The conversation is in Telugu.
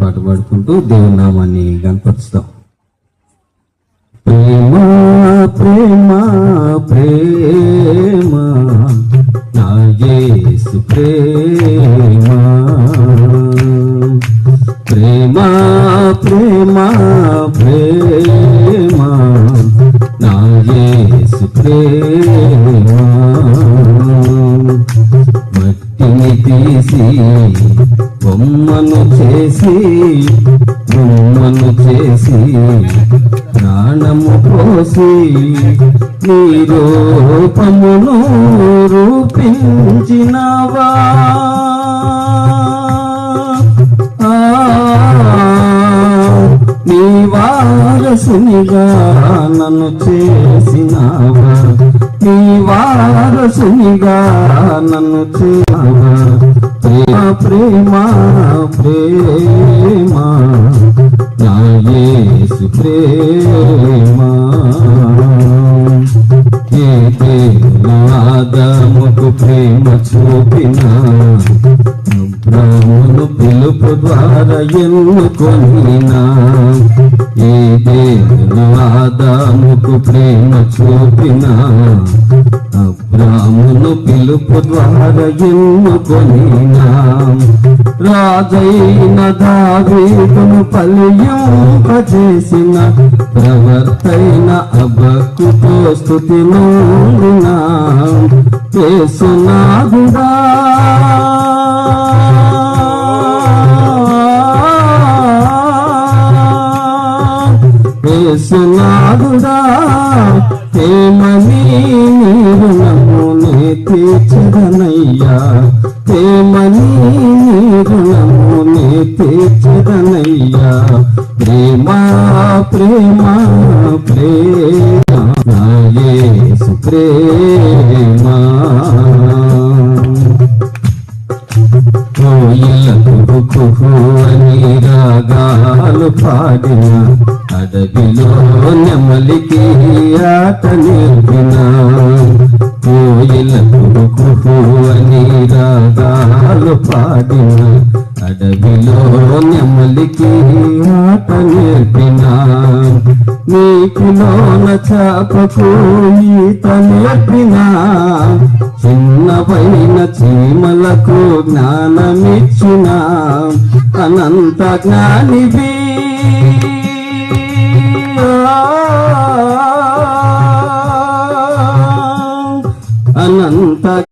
పాట పాడుకుంటూ దేవుని నామాన్ని కనపరుస్తాం ప్రేమ ప్రేమ ప్రేమ నా యేసు ప్రేమ. ప్రేమ ప్రేమ ప్రేమ నా యేసు ప్రేమ. భక్తిని తీసి బొమ్మను చేసి బొమ్మను చేసి ప్రాణము పోసి నీ రూపమును రూపించినవా? నీ వారసునిగా నన్ను చేసినావా? నీ వారసునిగా నన్ను చేసినావా? ప్రేమ ప్రేమ ప్రేమ నా యేసు ప్రేమ. ఏ ఆదముకు ప్రేమ చూపిన బ్రహ్మను పిలుపు ద్వారా ఎన్నుకొనినా. ఏ దేవుడు ఆదాముకు ప్రేమ చూపిన రామును పిలుపు ద్వారా ఎన్నుకొనినా. రాజైన దావీదును పలింపజేసిన ప్రవర్తైన అబక్కుతో స్థుతి నోడిన యేసునాథుడా యేసునాథుడా ప్రేమని నీరు నమ్మునే తీర్చదనయ్యా ప్రేమని నీరు నమ్మునే తీర్చదనయ్యా ప్రేమ ప్రేమ ప్రేమ నా ప్రేమ కుహు అని రాగాలు పాడిన అడవిలో నెమలికి ఆట నేర్పిన కోయిల కుహు అని రాగాలు పాడిన అడవిలో నెమ్మలికి ఆట నేర్పిన నీటిలోన చేపకు ఈత నేర్పిన చిన్నవైన చీమలకు జ్ఞానమిచ్చిన. అనంత జ్ఞాని అనంత